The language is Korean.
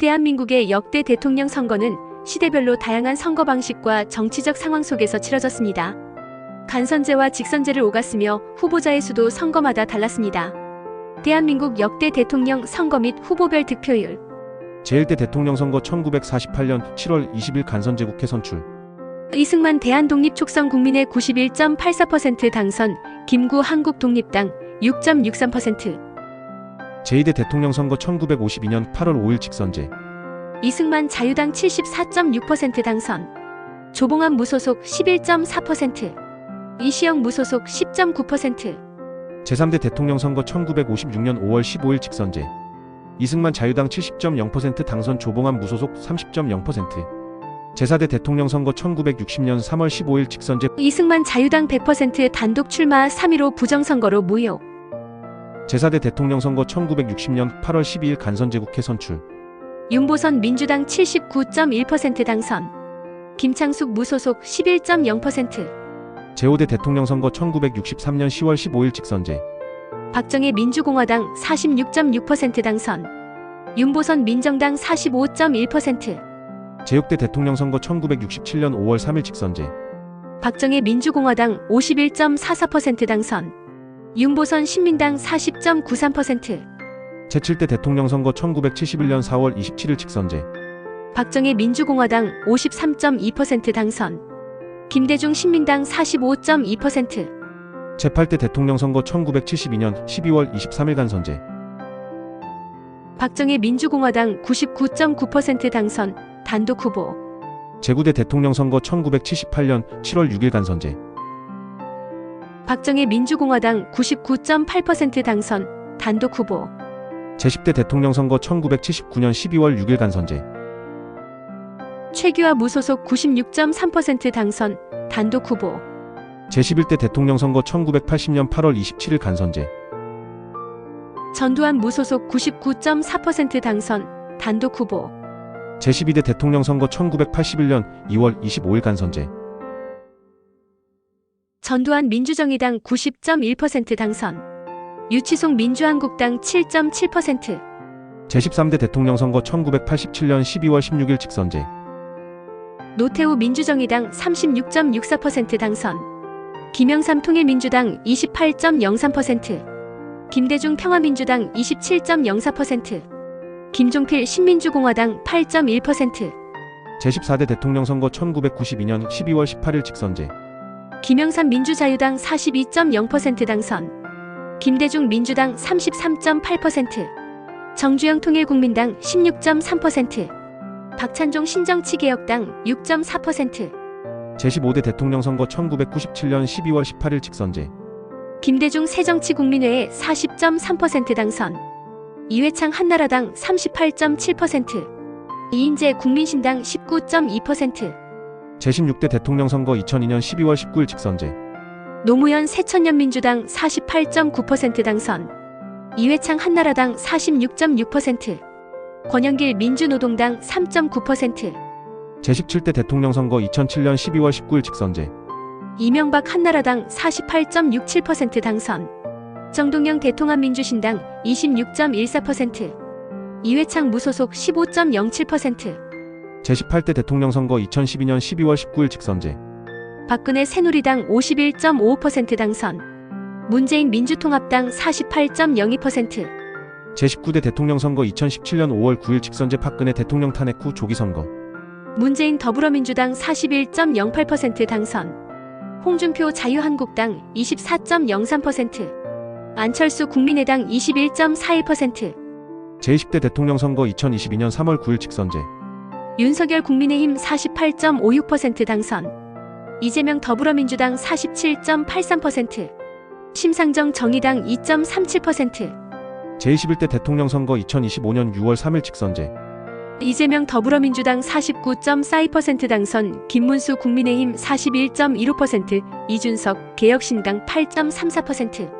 대한민국의 역대 대통령 선거는 시대별로 다양한 선거 방식과 정치적 상황 속에서 치러졌습니다. 간선제와 직선제를 오갔으며 후보자의 수도 선거마다 달랐습니다. 대한민국 역대 대통령 선거 및 후보별 득표율 제1대 대통령 선거 1948년 7월 20일 간선제 국회 선출. 이승만 대한독립촉선 국민의 91.84% 당선, 김구 한국독립당 6.63%, 제2대 대통령 선거 1952년 8월 5일 직선제. 이승만 자유당 74.6% 당선, 조봉암 무소속 11.4%, 이시영 무소속 10.9%, 제3대 대통령 선거 1956년 5월 15일 직선제. 이승만 자유당 70.0% 당선 조봉암 무소속 30.0%. 제4대 대통령 선거 1960년 3월 15일 직선제 이승만 자유당 100% 단독 출마 3.15 부정선거로 무효, 제4대 대통령 선거 1960년 8월 12일 간선제국회 선출. 윤보선 민주당 79.1% 당선, 김창숙 무소속 11.0%, 제5대 대통령 선거 1963년 10월 15일 직선제. 박정희 민주공화당 46.6% 당선, 윤보선 민정당 45.1%, 제6대 대통령 선거 1967년 5월 3일 직선제. 박정희 민주공화당 51.44% 당선, 윤보선 신민당 40.93%, 제7대 대통령 선거 1971년 4월 27일 직선제. 박정희 민주공화당 53.2% 당선, 김대중 신민당 45.2%, 제8대 대통령 선거 1972년 12월 23일 간선제. 박정희 민주공화당 99.9% 당선, 단독 후보, 제9대 대통령 선거 1978년 7월 6일 간선제. 박정희 민주공화당 99.8% 당선, 단독 후보, 제10대 대통령 선거 1979년 12월 6일 간선제. 최규하 무소속 96.3% 당선, 단독 후보, 제11대 대통령 선거 1980년 8월 27일 간선제. 전두환 무소속 99.4% 당선, 단독 후보, 제12대 대통령 선거 1981년 2월 25일 간선제. 전두환 민주정의당 90.1% 당선, 유치송 민주한국당 7.7%, 제13대 대통령 선거 1987년 12월 16일 직선제. 노태우 민주정의당 36.64% 당선, 김영삼 통일민주당 28.03%, 김대중 평화민주당 27.04%, 김종필 신민주공화당 8.1%, 제14대 대통령 선거 1992년 12월 18일 직선제. 김영삼 민주자유당 42.0% 당선, 김대중 민주당 33.8%, 정주영 통일국민당 16.3%, 박찬종 신정치개혁당 6.4%, 제15대 대통령 선거 1997년 12월 18일 직선제. 김대중 새정치국민회의 40.3% 당선, 이회창 한나라당 38.7%, 이인재 국민신당 19.2%, 제16대 대통령 선거 2002년 12월 19일 직선제. 노무현 새천년민주당 48.9% 당선, 이회창 한나라당 46.6%, 권영길 민주노동당 3.9%, 제17대 대통령 선거 2007년 12월 19일 직선제. 이명박 한나라당 48.67% 당선, 정동영 대통합민주신당 26.14%, 이회창 무소속 15.07%, 제18대 대통령 선거 2012년 12월 19일 직선제. 박근혜 새누리당 51.55% 당선, 문재인 민주통합당 48.02%, 제19대 대통령 선거 2017년 5월 9일 직선제 박근혜 대통령 탄핵 후 조기 선거. 문재인 더불어민주당 41.08% 당선, 홍준표 자유한국당 24.03%, 안철수 국민의당 21.41%, 제20대 대통령 선거 2022년 3월 9일 직선제. 윤석열 국민의힘 48.56% 당선, 이재명 더불어민주당 47.83%, 심상정 정의당 2.37%, 제21대 대통령 선거 2025년 6월 3일 직선제. 이재명 더불어민주당 49.42% 당선, 김문수 국민의힘 41.15%, 이준석 개혁신당 8.34%.